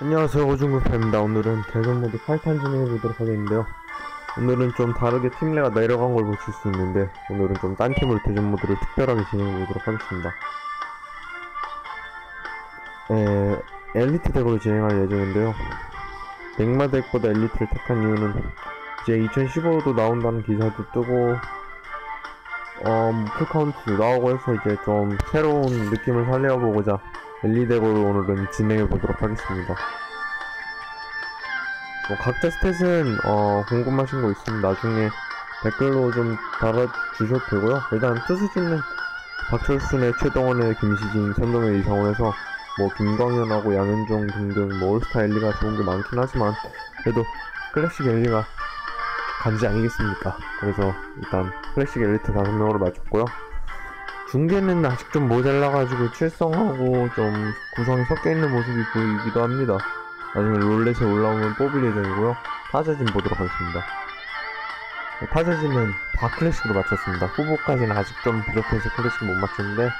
안녕하세요 오중구파입니다. 오늘은 대전 모드 8탄 진행해보도록 하겠는데요. 오늘은 좀 다르게 팀레가 내려간 걸 보실 수 있는데 오늘은 좀 딴 팀으로 대전 모드를 특별하게 진행해보도록 하겠습니다. 에, 엘리트 덱으로 진행할 예정인데요. 맥마 덱보다 엘리트를 택한 이유는 이제 2015도 나온다는 기사도 뜨고 어, 풀카운트 나오고 해서 이제 좀 새로운 느낌을 살려보고자 엘리덱으로 오늘은 진행해 보도록 하겠습니다. 뭐 각자 스탯은 어, 궁금하신 거 있으면 나중에 댓글로 좀 달아주셔도 되고요. 일단 투수진은 박철순의 최동원의 김시진, 선동의 이상원에서 뭐 김광현하고 양현종 등등 뭐 올스타 엘리가 좋은 게 많긴 하지만 그래도 클래식 엘리가 간지 아니겠습니까? 그래서 일단 클래식 엘리트 5명으로 맞췄고요. 중계는 아직 좀 모자라가지고 칠성하고 좀 구성이 섞여있는 모습이 보이기도 합니다. 나중에 롤렛에 올라오면 뽑을 예정이고요. 타자진 보도록 하겠습니다. 네, 타자진은 다 클래식으로 맞췄습니다. 후보까지는 아직 좀 부족해서 클래식 못 맞췄는데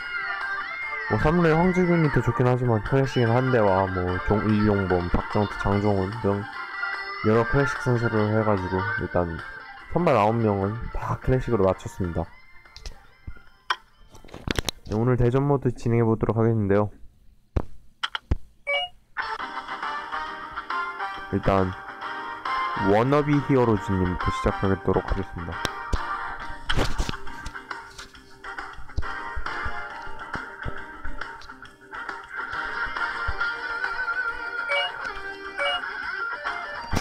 뭐 3루의 황재균이 더 좋긴 하지만 클래식은 한대와 뭐 종, 이용범, 박정태, 장종훈 등 여러 클래식 선수를 해가지고 일단 선발 9명은 다 클래식으로 맞췄습니다. 네, 오늘 대전 모드 진행해 보도록 하겠는데요. 일단 워너비 히어로즈님부터 시작하도록 하겠습니다.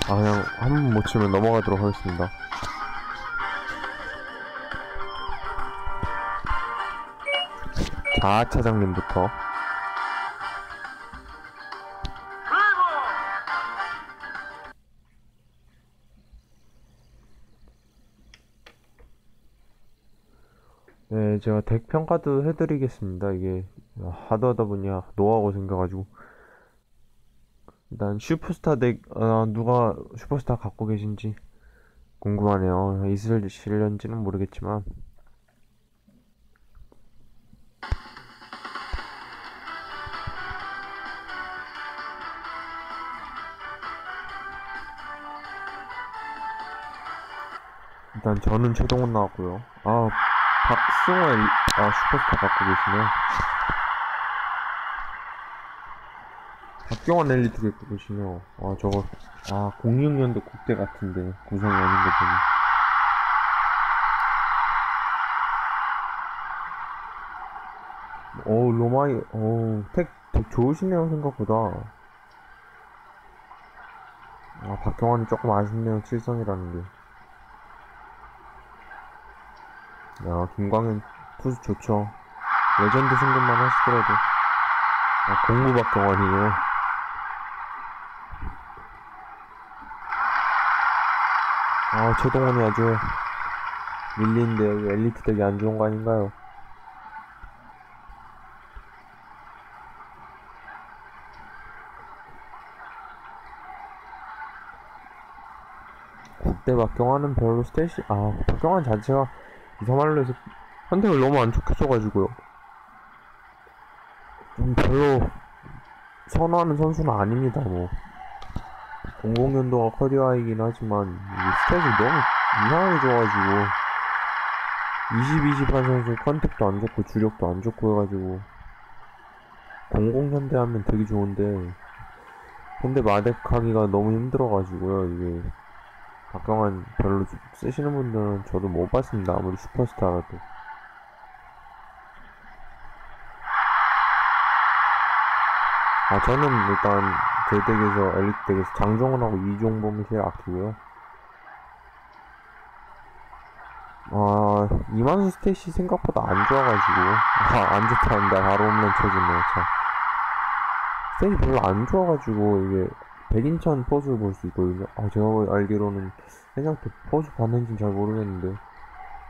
아 그냥 한 번 못 치면 넘어가도록 하겠습니다. 자 차장님부터. 네 제가 덱 평가도 해드리겠습니다. 이게 하도 하다 보니 노하우가 생겨가지고. 일단 슈퍼스타 덱 어, 누가 슈퍼스타 갖고 계신지 궁금하네요. 있으실런지는 모르겠지만 일단 저는 최동원 나왔고요. 아 박승호 엘- 아 슈퍼스타 갖고 계시네요. 박경환 엘리트 갖고 계시네요. 아 저거 아 06년도 국대 같은데 구성이 아닌 거 보니. 오 로마이 오택 덱 좋으시네요 생각보다. 아 박경환이 조금 아쉽네요 칠성이라는 게. 야, 김광현 투수 좋죠. 레전드 승급만 하시더라도. 아, 공무박 경환이에요. 아, 최동원이 아주 밀리는데 여기 엘리트 덱이 안 좋은 거 아닌가요? 국대 박경환은 별로 스탯이, 아, 박경환 자체가 이사말로 해서 선택을 너무 안 좋게 써가지고요. 좀 별로 선호하는 선수는 아닙니다, 뭐. 00년도가 커리어이긴 하지만, 이 스탯이 너무 이상하게 좋아가지고, 20, 20 한 선수 컨택도 안 좋고, 주력도 안 좋고 해가지고, 00현대 하면 되게 좋은데, 현대 마덱하기가 너무 힘들어가지고요, 이게. 박경환 별로 좀 쓰시는 분들은 저도 못 봤습니다. 아무리 슈퍼스타라도. 아, 저는 일단 제 덱에서 엘리트 덱에서 장정훈하고 이종범을 제일 아끼고요. 아, 이만수 스탯이 생각보다 안 좋아가지고. 아, 안 좋다는데 바로 홈런 쳐주네요, 참. 스탯이 별로 안 좋아가지고, 이게 백인천 포수 볼 수 있거든요. 아, 제가 알기로는 해상도 포수 봤는지는 잘 모르겠는데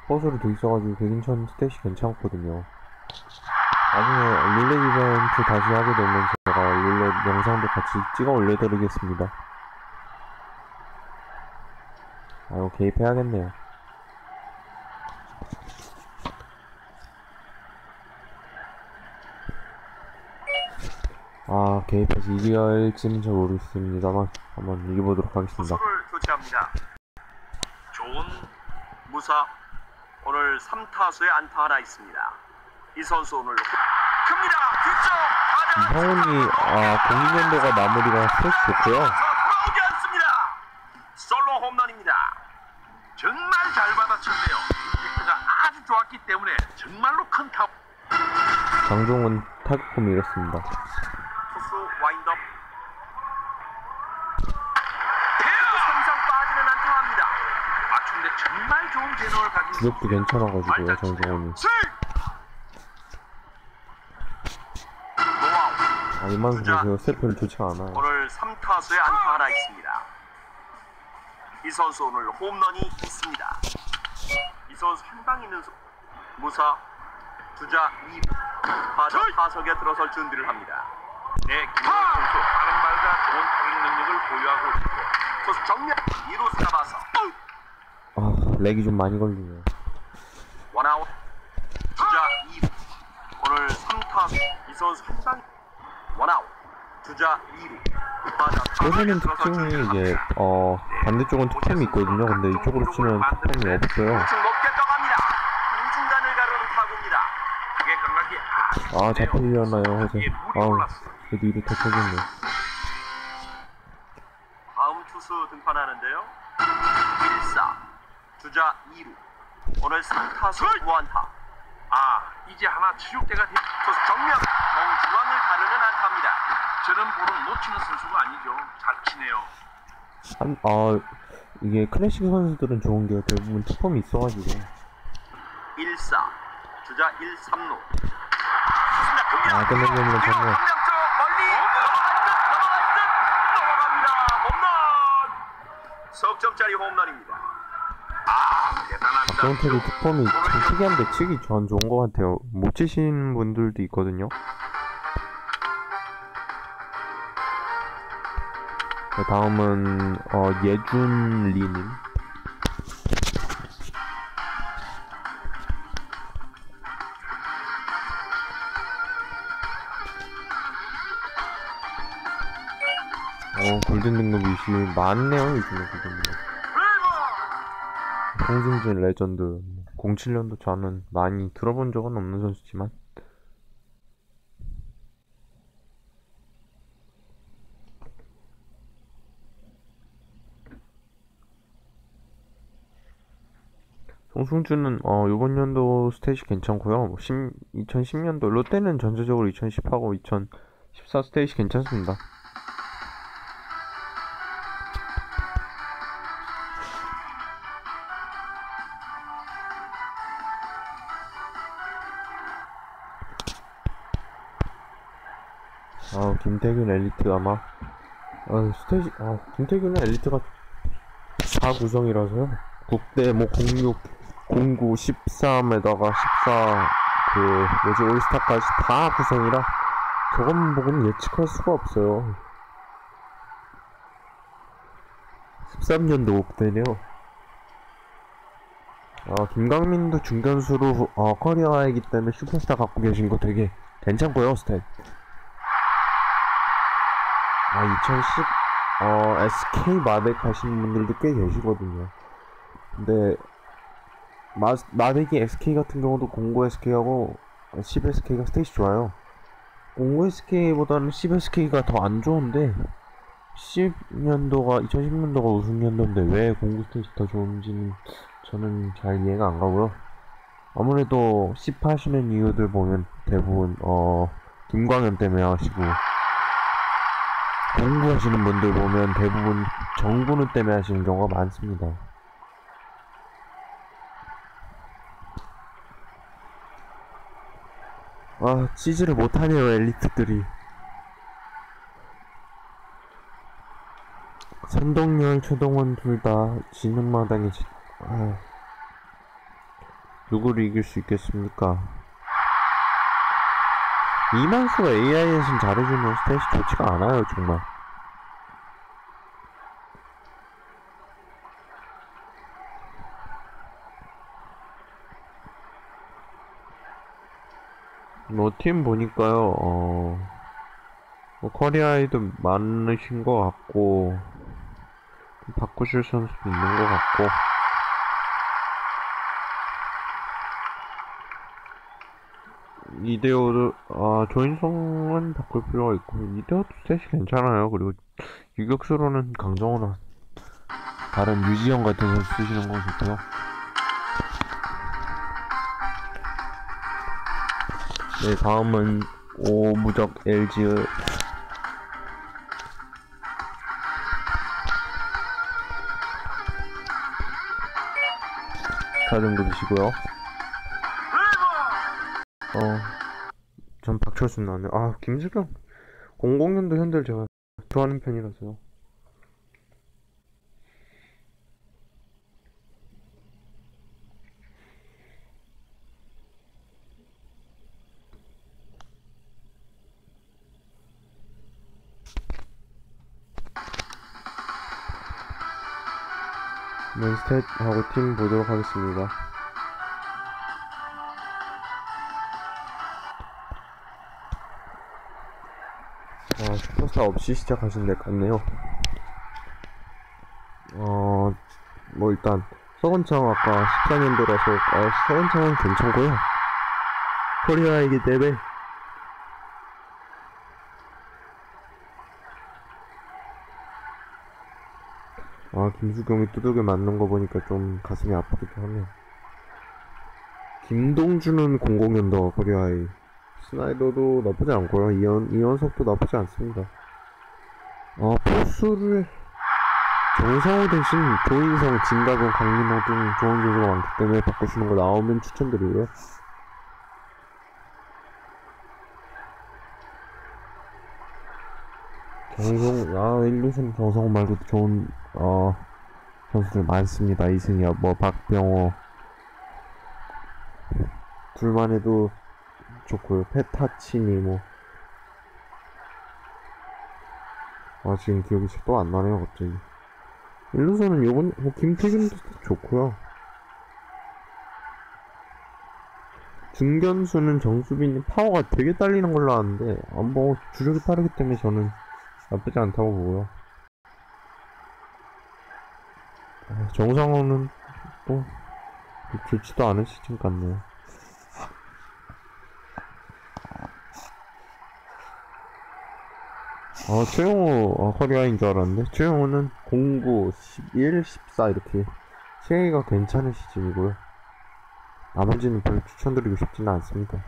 포수로 돼 있어가지고 백인천 스탯이 괜찮거든요. 나중에 룰렛 이벤트 다시 하게 되면 제가 룰렛 영상도 같이 찍어 올려드리겠습니다. 아, 이거 개입해야겠네요. 아, 개입해서 이길지는 잘 모르겠습니다만, 한번 이겨보도록 하겠습니다. 투수를 교체합니다. 좋은 무사 오늘 3타수에 안타 하나 있습니다. 이 선수 오늘 큽니다. 뒤쪽 가장 이상훈이, 아, 공인연도가 마무리가 스트레스 좋고요. 돌아오지 않습니다. 솔로 홈런입니다. 정말 잘 받아쳤네요. 임팩트가 아주 좋았기 때문에 정말로 큰 타구. 장종은 타격폼 잃었습니다. 정말 좋은 재능을 가진 주력도 괜찮아가지고요, 노아웃 아, 이만수 선수가 스텝을 좋지 않아요. 오늘 3타수에 안타 하나 있습니다. 이 선수 오늘 홈런이 있습니다. 이 선수 한방 있는 수... 무사 주자 2 타자 타석에 들어설 준비를 합니다. 네, 김호영 선수 빠른 발과 좋은 타격 능력을 보유하고 있고 투수 정면 2루 잡아서 아, 렉이 좀 많이 걸리네요. 원아웃 주자 2 오늘 3타수 이 선수 한방 원아웃 주자 2루 타자 요새는 특징이 이게, 어, 반대쪽은 특템이 있거든요. 근데 이쪽으로 치면 특템이 없어요. 아. 이게 물이 아우. 그래도 이로 더 쳐졌네. 다음 투수 등판하는데요. 1사 주자 2루 오늘 3타수 무안타 아, 이제 하나 치울 때가 됐. 투수 정면 정중앙을 가르는 안타입니다. 저는 볼을 놓치는 선수가 아니죠. 잘 치네요. 한, 아, 이게 클래식 선수들은 좋은 게 대부분 특품이 있어가지고. 1사 주자 1, 3루 아, 넘어갑니다. 홈런 석점짜리 홈런입니다. 아, 대단합니다. 정태기 특품이 참 특이한데 치기 전 좋은 것 같아요. 못 치시는 분들도 있거든요. 네, 다음은 어, 예준리님. 어, 골든 등급 20 많네요, 요즘에 골든 등급. 홍승진 레전드 07년도 저는 많이 들어본 적은 없는 선수지만 송승준은 어 이번 연도 스탯이 괜찮고요. 뭐 10, 2010년도 롯데는 전체적으로 2010하고 2014 스탯이 괜찮습니다. 엘리트 아마? 아 스테이지 아 김태균은 엘리트가 다 구성이라서요. 국대 뭐 06, 09, 13에다가 14 그 뭐지 올스타까지 다 구성이라 저것만 보고는 예측할 수가 없어요. 13년도 국대네요. 아 김강민도 중견수로 어, 커리어이기 때문에 슈퍼스타 갖고 계신 거 되게 괜찮고요 스탯 아, 2010, 어, SK 마덱 하시는 분들도 꽤 계시거든요. 근데, 마, 마덱이 SK 같은 경우도 09 SK하고 10 SK가 스테이지 좋아요. 09 SK보다는 10 SK가 더 안 좋은데, 10년도가, 2010년도가 우승년도인데 왜09 스테이지 더 좋은지는 저는 잘 이해가 안 가고요. 아무래도 10 하시는 이유들 보면 대부분, 어, 김광현 때문에 하시고, 공부하시는 분들 보면 대부분 정근우 때문에 하시는 경우가 많습니다. 아, 치즈를 못하네요, 엘리트들이. 선동열, 최동원 둘 다 지는 마당에 지... 아... 누구를 이길 수 있겠습니까? 이만수가 AI에선 잘해주는 스탯이 좋지가 않아요, 정말. 뭐, 팀 보니까요, 어, 뭐 커리아에도 많으신 것 같고 좀 바꾸실 선수도 있는 것 같고 이데오도 아 조인성은 바꿀 필요가 있고 이데오도 셋이 괜찮아요. 그리고 유격수로는 강정호나 다른 유지영 같은 선수 쓰시는 거 좋고요. 네 다음은 오무적 LG 사등급이시고요 어, 전 박철수 나왔네요. 아, 김수경. 00년도 현대를 제가 좋아하는 편이라서요. 맨스탯하고 팀 보도록 하겠습니다. 아, 슈퍼스타 없이 시작하신 것 같네요. 어, 뭐 일단 서건창 아까 14년도라서 아, 서건창은 괜찮고요. 코리아이기 때문에 아, 김수경이 두들겨 맞는 거 보니까 좀 가슴이 아프기도 하네요. 김동준은 00년도 코리아이 스나이더도 나쁘지 않고요. 이현, 이현석도 나쁘지 않습니다. 어, 포수를 정상호 대신 조인성, 진가경, 강민호 등 좋은 선수가 많기 때문에 바꾸시는 거 나오면 추천드리고요. 정성, 아, 1, 2순 정성호 말고도 좋은, 어, 선수들 많습니다. 이승엽, 뭐, 박병호. 둘만 해도 좋고요. 페타치니 뭐. 아 지금 기억이 또 안 나네요 갑자기. 일루선은 요번 뭐 김태균도 좋고요. 중견수는 정수빈이 파워가 되게 딸리는 걸로 아는데 아, 뭐 주력이 빠르기 때문에 저는 나쁘지 않다고 보고요. 아, 정상호는 또 좋지도 않은 시즌 같네요. 어, 최영호, 어, 커리어인 줄 알았는데, 최영호는 09, 11, 14 이렇게 시기가 괜찮은 시즌이고요. 나머지는 별로 추천드리고 싶지는 않습니다.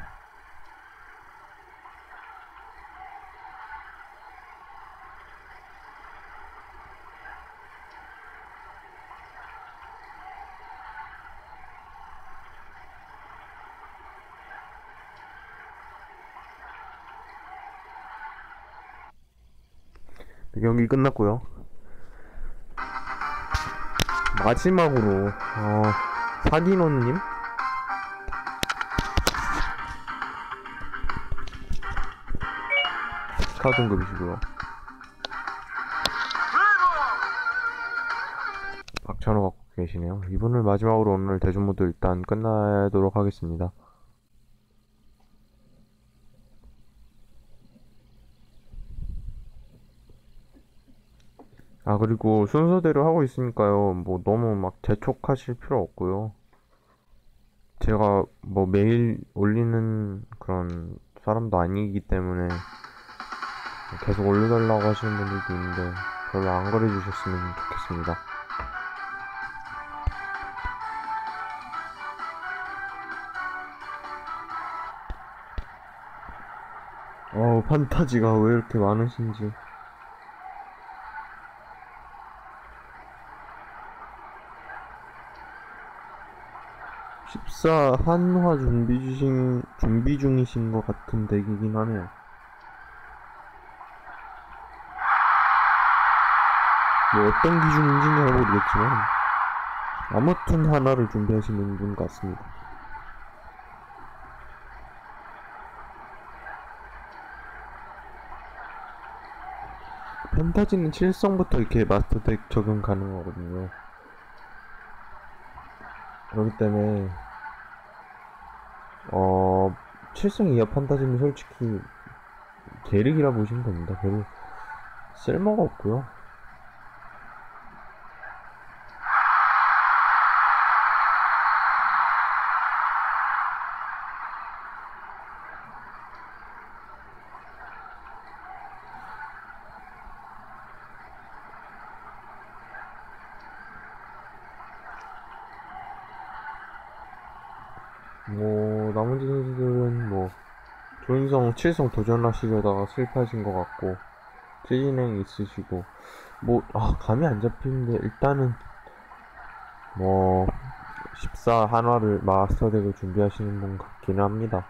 경기 끝났고요. 마지막으로 어, 사기노님 스카 등급이시고요. 박찬호 갖고 계시네요. 이분을 마지막으로 오늘 대준모드 일단 끝나도록 하겠습니다. 아, 그리고 순서대로 하고 있으니까요. 뭐 너무 막 재촉하실 필요 없고요. 제가 뭐 매일 올리는 그런 사람도 아니기 때문에 계속 올려달라고 하시는 분들도 있는데 별로 안 거려주셨으면 좋겠습니다. 어우, 판타지가 왜 이렇게 많으신지. 14 한화 준비 중이신, 준비 중이신 것 같은 덱이긴 하네요. 뭐 어떤 기준인지는 잘 모르겠지만, 아무튼 하나를 준비하시는 분 같습니다. 펜타지는 7성부터 이렇게 마스터 덱 적용 가능하거든요. 그렇기 때문에 어 7성 이하 판타지는 솔직히 계륵이라 보시면 됩니다. 별로 쓸모가 없고요. 뭐 나머지 선수들은 뭐 조인성 7성 도전하시려다가 실패하신 것 같고 최진행 있으시고 뭐 아, 감이 안 잡히는데 일단은 뭐14 한화를 마스터덱을 준비하시는 분 같기는 합니다.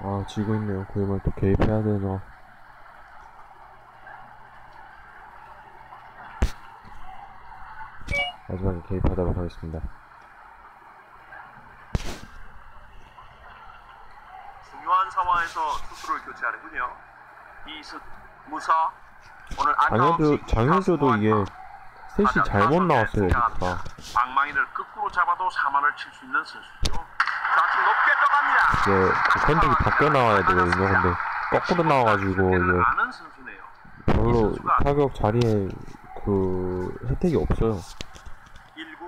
아 지 고 있네요. 그러면 또 개입해야 되나? 마지막에 개입하도록 하겠습니다. 중요한 상황에서 투수를 교체하는군요. 이승, 무사, 오늘 장현주, 장현주도 이게 셋이 잘못 나왔어요. 방망이를 거꾸로 잡아도 3할을 칠 수 있는 선수죠. 이게 그 컨택이 바뀌어 나와야 되거든요. 근데 거꾸로 나와가지고 선수네요. 별로 타격 자리에 그 혜택이 없어요. 1구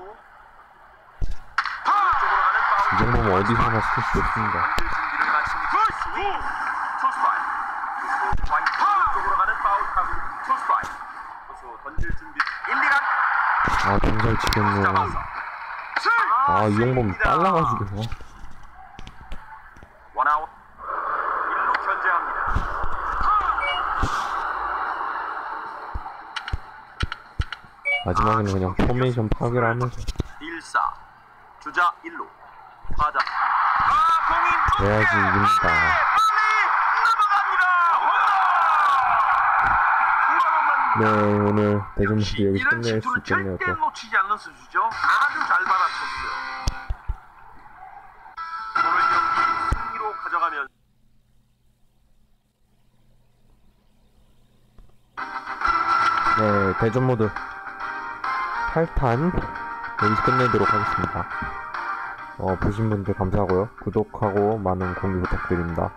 쪽으로 가는 이. 정도면 어디서나 스트레스 없습니다. 던질 준비를 마칩니다. 스윙, 투스트라이크. 투수 와이트 쪽으로 가는 파울 타구 투스트라이크. 투수 던질 준비. 1, 2간 아, 정잘 치겠네요. 잡아서. 아, 이용범 빨라가지고. 원아웃 1루 견제합니다. 마지막에는 그냥 포메이션 파괴를 하면서 1사 주자 1루 타자 해야지 이깁니다. 네, 오늘 대전시 여기 끝낼 수 있겠네요. 또. 놓치지 않는 선수죠. 아주 잘 받아쳤어요. 오늘 경기 승리로 가져가면 네, 대전 모드 8탄 여기서 끝내도록 하겠습니다. 어, 보신 분들 감사하고요. 구독하고 많은 공유 부탁드립니다.